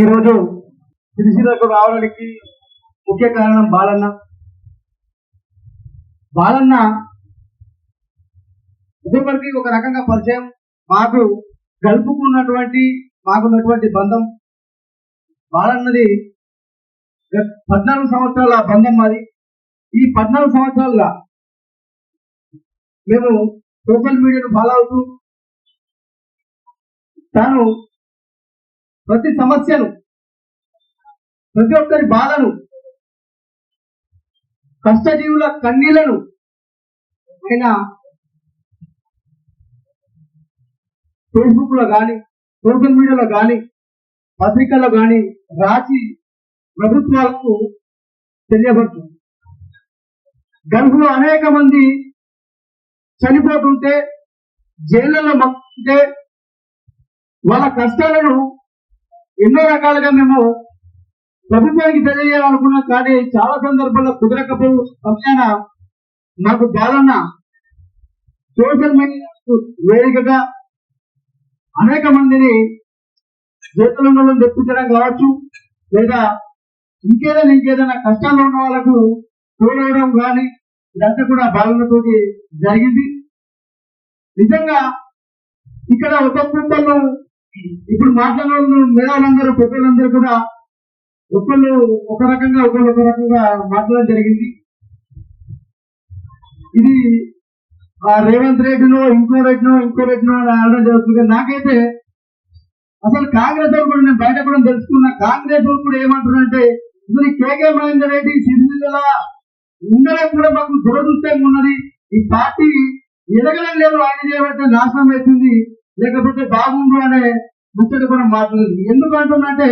ఈరోజు సిరిసిల్లకు రావడానికి ముఖ్య కారణం బాలన్న. బాలన్న ఒక్కొక్కరికి ఒక రకంగా పరిచయం మాకు గలుపుకున్నటువంటి మాకున్నటువంటి బంధం. బాలన్నది పద్నాలుగు సంవత్సరాల బంధం మాది. ఈ పద్నాలుగు సంవత్సరాలుగా మేము సోషల్ మీడియాను ఫాలో అవుతూ తాను ప్రతి సమస్యను ప్రతి ఒక్కరి బాధను కష్టజీవుల కన్నీళ్ళను ఆయన ఫేస్బుక్లో కానీ సోషల్ మీడియాలో కానీ పత్రికల్లో కానీ రాసి ప్రభుత్వాలకు తెలియబడుతుంది గల్ఫ్ అనేక మంది చనిపోతుంటే జైళ్ళలో మక్కుంటే వాళ్ళ కష్టాలను ఎన్నో రకాలుగా మేము ప్రభుత్వానికి తెలియజేయాలనుకున్నాం కానీ చాలా సందర్భాల్లో కుదరకపో సమయాన మాకు బాలన్న సోషల్ మీడియా వేదికగా అనేక మందిని జీతంలో తెప్పించడం కావచ్చు లేదా ఇంకేదైనా ఇంకేదైనా కష్టాల్లో ఉన్న వాళ్ళకు తోడవడం కానీ ఇదంతా కూడా బాలన్నతోటి జరిగింది. నిజంగా ఇక్కడ ఒక కుటుంబంలో ఇప్పుడు మాట్లాడిన మేధావులందరూ పెద్దలందరూ కూడా ఒకళ్ళు ఒక రకంగా ఒకళ్ళు ఒక రకంగా మాట్లాడడం జరిగింది. ఇది ఆ రేవంత్ రెడ్డినో ఇంకో రెడ్డినో ఇంకో రెడ్డినో అని అనడం జరుగుతుంది. నాకైతే అసలు కాంగ్రెస్ వాళ్ళు కూడా నేను బయట కూడా తెలుసుకున్నా. కాంగ్రెస్ వాళ్ళు కూడా ఏమంటున్నారంటే ఇప్పుడు కేకే మహేందర్ రెడ్డి సిరిసిల్ల ఉండడం కూడా మాకు దురదృష్టంగా ఉన్నది. ఈ పార్టీ ఎదగడం లేదు ఆయన చేయబట్టే నాశనం అవుతుంది. లేకపోతే బాగుండు అనే ముచ్చట కూడా మాట్లాడదు. ఎందుకు అంటున్నంటే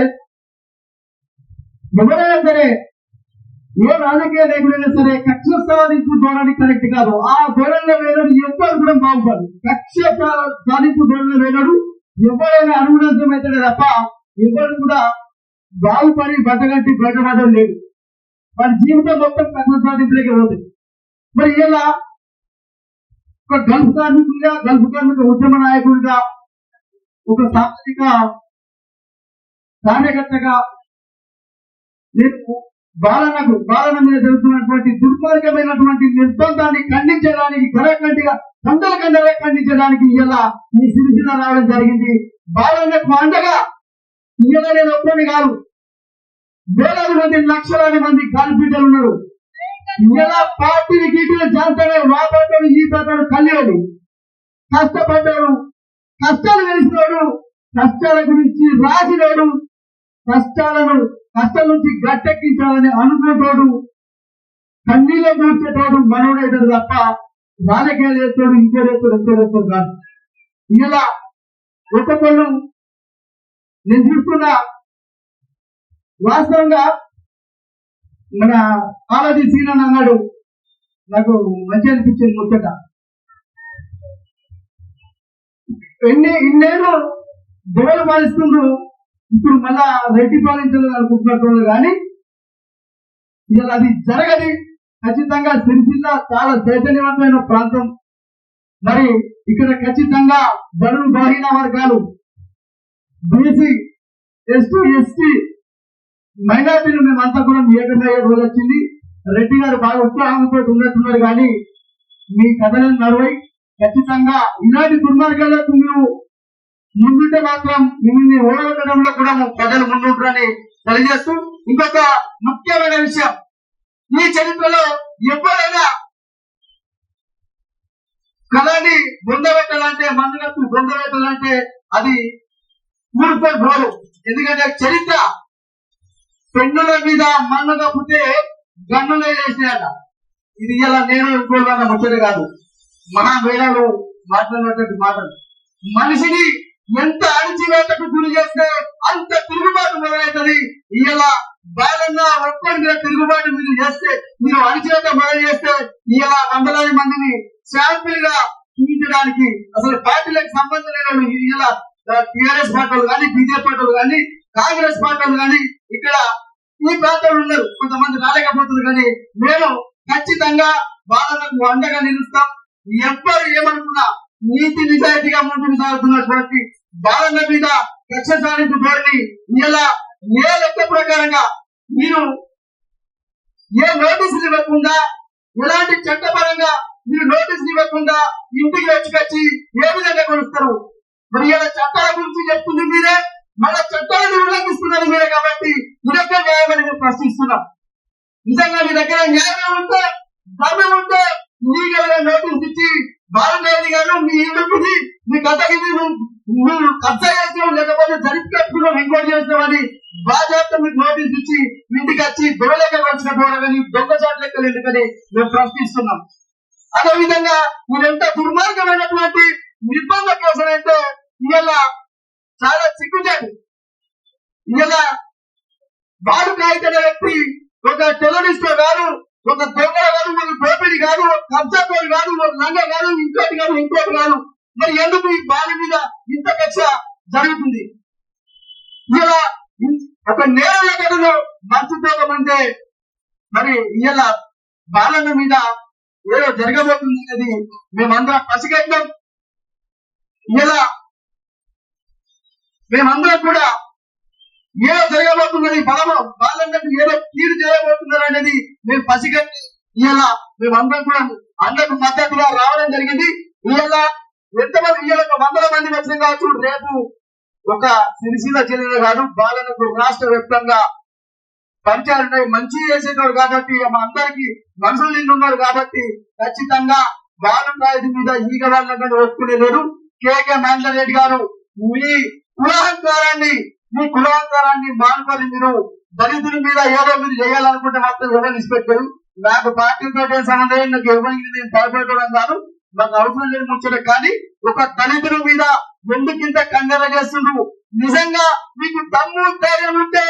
ఎవరైనా సరే ఏ రాజకీయ నాయకుడైనా సరే కక్ష సాధింపు ధోరణి కరెక్ట్ కాదు. ఆ ధోరణిలో వేయడం ఎవ్వరు కూడా బాగుపడదు కక్ష సాధింపు ధోరణిలో వేయడం ఎవరైనా అనుగుణం అవుతాడే తప్ప ఎవరు కూడా బాగుపడి బట్టగట్టి బయటపడడం లేదు. వారి జీవితం మొత్తం కక్ష సాధింపులకే ఉంది. మరి ఇలా ఒక గల్ఫ్ కార్మికుడిగా గల్ఫ్ కార్మిక ఉద్యమ నాయకుడిగా ఒక సాంస్కృతిక కార్యకర్తగా నేను బాలనకు బాలన మీద జరుగుతున్నటువంటి దుర్మార్గమైనటువంటి నిర్బంధాన్ని ఖండించడానికి కరకంటిగా కండల కండలే ఖండించడానికి ఇలా ఈ సిరిసిల్ల రావడం జరిగింది. బాలనకు అండగా ఇలా నేను ఒక్కని కాదు. వేలాది మంది లక్షలాది మంది కాల్పీటలు ఉన్నారు. ఇలా పార్టీని గీటిన జాతర వాపడ్డాడు ఈ తాతాడు కష్టపడ్డారు. కష్టపడ్డాడు కష్టాలు కష్టాల గురించి రాసినోడు కష్టాలను కష్టం నుంచి గట్టెక్కించాలని అనుకునేటోడు కన్నీలో చూసేటోడు మనోడైతాడు తప్ప రాజకీయాలు చేస్తాడు ఇంకో చేస్తాడు ఇంకో చేస్తాడు కాదు. ఇలా ఒక్కొక్కళ్ళు నేను చూస్తున్నా వాస్తవంగా మన ఆలది సీనన్ అన్నాడు నాకు మంచి అనిపించింది ముచ్చట. ఎన్ని ఇన్నేళ్ళు దొరలు పాలిస్తుండ్రు. ఇప్పుడు మళ్ళా రెడ్డి పాలించాలని అనుకుంటున్నట్టు కానీ ఇలా అది జరగది ఖచ్చితంగా సిరిసిల్ల చాలా చైతన్యవంతమైన ప్రాంతం. మరి ఇక్కడ ఖచ్చితంగా బరువు బలహీన వర్గాలు బీసీ ఎస్టీ ఎస్టీ మైనార్టీలు మేమంతా కూడా ఏకమయ్యే రోజు వచ్చింది. రెడ్డి గారు బాగా ఉత్సాహంతో ఉన్నట్టున్నారు కానీ మీ కథలను నడవై ఖచ్చితంగా ఇలాంటి దుర్మార్గాలకు మీరు ముందుంటే మాత్రం మిమ్మల్ని ఓడగొట్టడంలో కూడా ప్రజలు ముందుంటారని తెలియజేస్తూ ఇంకొక ముఖ్యమైన విషయం. ఈ చరిత్రలో ఎవరైనా కళని బొందబెట్టాలంటే మందులకు బొందబెట్టాలంటే అది ఊరిపోయి గోరు ఎందుకంటే చరిత్ర పెన్నుల మీద మన్ను కప్పితే గన్నులే చేసినాయట ఇది ఇలా నేను ఇంకోళ్ళ ముచ్చట కాదు. మహావేళలు మాట్లాడినటువంటి మాటలు. మనిషిని ఎంత అణచివేతకు గురి చేస్తే అంత తిరుగుబాటు మొదలవుతుంది ఇలా బాలన్న ఒక్కడి తిరుగుబాటు మీరు చేస్తే మీరు అణచివేత మొదలు చేస్తే ఇలా వందలాది మందిని శాంపిల్గా చూపించడానికి అసలు పార్టీలకు సంబంధం లేని ఇలా టిఆర్ఎస్ పార్టీలు కానీ బీజేపీ పార్టీలు కానీ కాంగ్రెస్ పార్టీలు కానీ ఇక్కడ ఈ ప్రాంతంలో ఉన్నారు. కొంతమంది రాలేకపోతున్నారు కానీ మేము ఖచ్చితంగా బాలన్నకు అండగా నిలుస్తాం. ఎవ్వరు ఏమనుకున్నా నీతి నిజాయితీగా ముందుకు సాగుతున్నటువంటి బాలన్న మీద కక్ష సాధింపు ధోరణి ఇలా ఏ లెక్క ప్రకారంగా మీరు ఏ నోటీసులు ఇవ్వకుండా ఎలాంటి చట్టపరంగా మీరు నోటీసులు ఇవ్వకుండా ఇంటికి వచ్చి ఏ విధంగా కొలుస్తారు? మరి ఇలా చట్టాల గురించి చెప్తుంది మీరే మన చట్టాలను ఉల్లంఘిస్తున్నారు మీరే కాబట్టి ఇదొక్క న్యాయమని మేము ప్రశ్నిస్తున్నాం. నిజంగా మీ దగ్గర న్యాయం ఉంటే ధర్మం ఉంటే లీగల్గా నోటీస్ ఇచ్చి బాలనేది గారు మీ ఇంటికి మీ గతకి మీరు మీరు కబ్జా చేసాం లేకపోతే జరిపి కట్టుకున్నాం ఇంకోటి చేసినామని బాధ్యత మీకు నోటీస్ ఇచ్చి ఇంటికి వచ్చి దొరలేక వచ్చిన పోవడం దొంగ లెక్కలు ఎందుకని మేము ప్రశ్నిస్తున్నాం. అదే విధంగా మీరెంత దుర్మార్గమైనటువంటి నిర్బంధ కోసం అంటే ఇవాళ చాలా సిగ్గుచేటు ఇవాళ బాడు కాగితమైన వ్యక్తి ఒక టెర్రరిస్ట్ కాదు ఒక దొంగ కాదు ఒక దోపిడి కాదు ఒక కబ్జాకోడు కాదు ఒక లంగ కాదు ఇంకోటి కాదు ఇంకోటి కాదు. మరి ఎందుకు ఈ బాలి మీద ఇంత కక్ష జరుగుతుంది? ఇలా ఒక నేల కథలో అంటే మరి ఇలా బాలన్న మీద ఏదో జరగబోతుంది అనేది మేమందరం పసిగట్టాం ఇలా మేమందరం కూడా ఏదో జరగబోతున్నది బలమ బాలన్నకు ఏదో కీడు జరగబోతున్నారు అనేది మేము పసిగట్టి ఇలా మేమందరం కూడా అందరికి మద్దతుగా రావడం జరిగింది. ఇలా ఎంతమంది ఇవాళ వందల మంది వచ్చిన కావచ్చు రేపు ఒక సిరిసిల్ల జిల్లా కాదు బాలకు రాష్ట్ర వ్యాప్తంగా పరిచయాలు ఉన్నాయి. మంచి చేసేటోడు కాబట్టి మా అందరికి మనుషులు నిండున్నారు కాబట్టి ఖచ్చితంగా బాలం రాయుడి మీద ఈగ వాళ్ళని ఒప్పుకునే లేదు. కేకే మహేందర్ రెడ్డి గారు మీ కులహంకారాన్ని మీ కులాంతరాన్ని మానుకొని మీరు దళితుల మీద ఏదో మీరు చేయాలనుకుంటే మాత్రం ఎవరు ఇష్టపెట్టారు నాకు పార్టీతో సంబంధం నాకు ఎవరికి నేను భయపెట్టడం కాదు. నాకు అవసరం లేని ముచ్చట. కానీ ఒక దళితుల మీద ఎందుకింత కంగారు చేస్తుండ్రు? నిజంగా మీకు దమ్ము ధైర్యం ఉంటే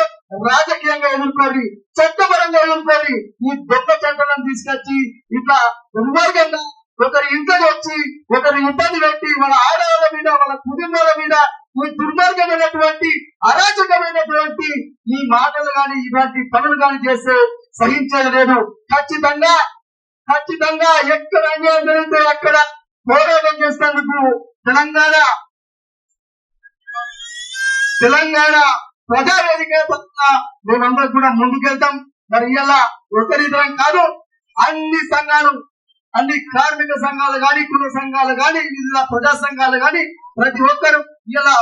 రాజకీయంగా ఎదుర్కోండి చట్టపరంగా ఎదుర్కోండి. ఈ దొంగ చట్టాలను తీసుకొచ్చి ఇట్లా దుర్మార్గంగా ఒకరి ఇంటికి వచ్చి ఒకరి ఇబ్బంది పెట్టి వాళ్ళ ఆడవాళ్ళ మీద వాళ్ళ కుటుంబాల మీద ఈ దుర్మార్గమైనటువంటి అరాచకమైనటువంటి ఈ మాటలు గాని ఇలాంటి పనులు గాని చేస్తే సహించేది లేదు. ఖచ్చితంగా ఖచ్చితంగా ఎక్కడ అన్యాయం జరిగితే అక్కడ పోరాటం చేసేందుకు తెలంగాణ తెలంగాణ ప్రజావేదిక మేమందరం కూడా ముందుకెళ్తాం. మరి ఇలా ఒకరిద్దరం కాదు అన్ని సంఘాలు అన్ని కార్మిక సంఘాలు గాని కుల సంఘాలు గాని ఇలా ప్రజా సంఘాలు గాని ప్రతి ఒక్కరు ఇలా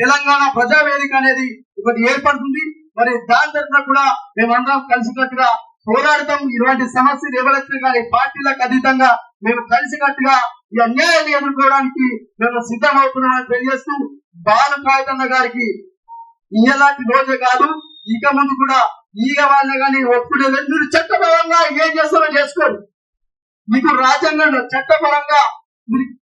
తెలంగాణ ప్రజావేదిక అనేది ఒకటి ఏర్పడుతుంది. మరి దాని తరఫున కూడా మేమందరం కలిసికట్టుగా పోరాడతాం. ఇలాంటి సమస్యలు ఎవరైతే కానీ పార్టీలకు అతీతంగా మేము కలిసికట్టుగా ఈ అన్యాయాన్ని ఎదుర్కోవడానికి మేము సిద్ధమవుతున్నామని తెలియజేస్తూ బాలు కాయతన్న గారికి ఇలాంటి రోజే కాదు ఇక ముందు కూడా ఈగ వాళ్ళ కానీ ఒప్పుడే మీరు చట్టపరంగా ఏం చేస్తారో చేసుకోండి. మీకు రాజ్యాంగంలో చట్టపరంగా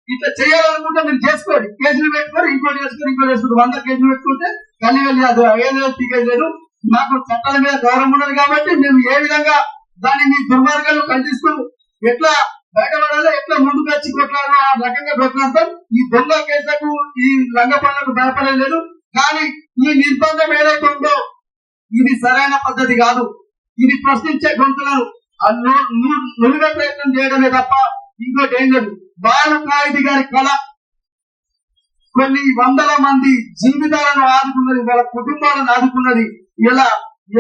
ఇట్లా చేయాలనుకుంటే మీరు చేసుకోండి. కేసులు పెట్టుకొని ఇంకోటి చేసుకోరు ఇంకోటి చేసుకోరు వంద కేసులు పెట్టుకుంటే కలి వెళ్ళి అది ఏదో మాకు చట్టాల మీద గౌరవం ఉండదు కాబట్టి మేము ఏ విధంగా దాన్ని మీ దుర్మార్గాలు ఖండిస్తూ ఎట్లా బయటపడాలో ఎట్లా ముందుకు వచ్చి కొట్లాడో ఆ రకంగా కొట్లాడతాం. ఈ దొంగ కేసులకు ఈ లంగ పనులకు భయపడలేదు కానీ ఈ నిర్బంధం ఏదైతే ఉందో ఇది సరైన పద్ధతి కాదు. ఇది ప్రశ్నించే గొంతులను ఆ నులివే ప్రయత్నం చేయడమే తప్ప ఇంకోటి ఏం లేదు. బాలకాయుడి గారి కళ కొన్ని వందల మంది జీవితాలను ఆదుకున్నది వాళ్ళ కుటుంబాలను ఆదుకున్నది. ఇలా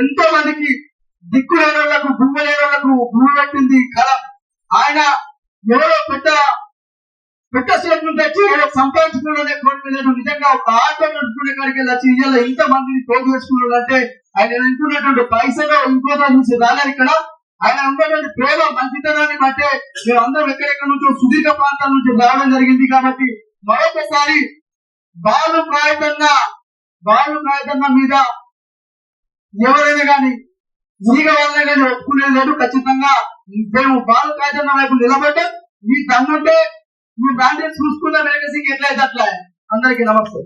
ఎంతో మందికి దిక్కు లేని భూమి లేని భూమి పెట్టింది కళ. ఆయన ఎవరో పెద్ద పెద్ద స్టేట్మెంట్ తెచ్చి ఏదో సంపాదించుకునే నిజంగా ఒక ఆటో నడుపుకునే కాడికి వెళ్ళి వచ్చి ఇంత మందిని పోగు చేసుకున్నాడు అంటే ఆయన అనుకున్నటువంటి పైసలో ఇంకోదో చూసి రాలేదు ఇక్కడ. ఆయన ఉన్నటువంటి పేద మంచితనాన్ని బట్టే మీరు అందరం ఎక్కడెక్కడ నుంచో సుదీర్ఘ ప్రాంతాల నుంచి రావడం జరిగింది కాబట్టి మరొకసారి బాలు కాయతన్న బాలు కాయతన్న మీద ఎవరైనా కానీ ఈగ వాళ్ళని కానీ ఒప్పుకునేది లేదు ఖచ్చితంగా మేము బాలు కాయతన్న వైపు నిలబడ్డం. మీ తన్నుంటే మీ బ్రాండెడ్ చూసుకున్న వెనకసి ఎట్లయితే అట్లా. అందరికీ నమస్తే.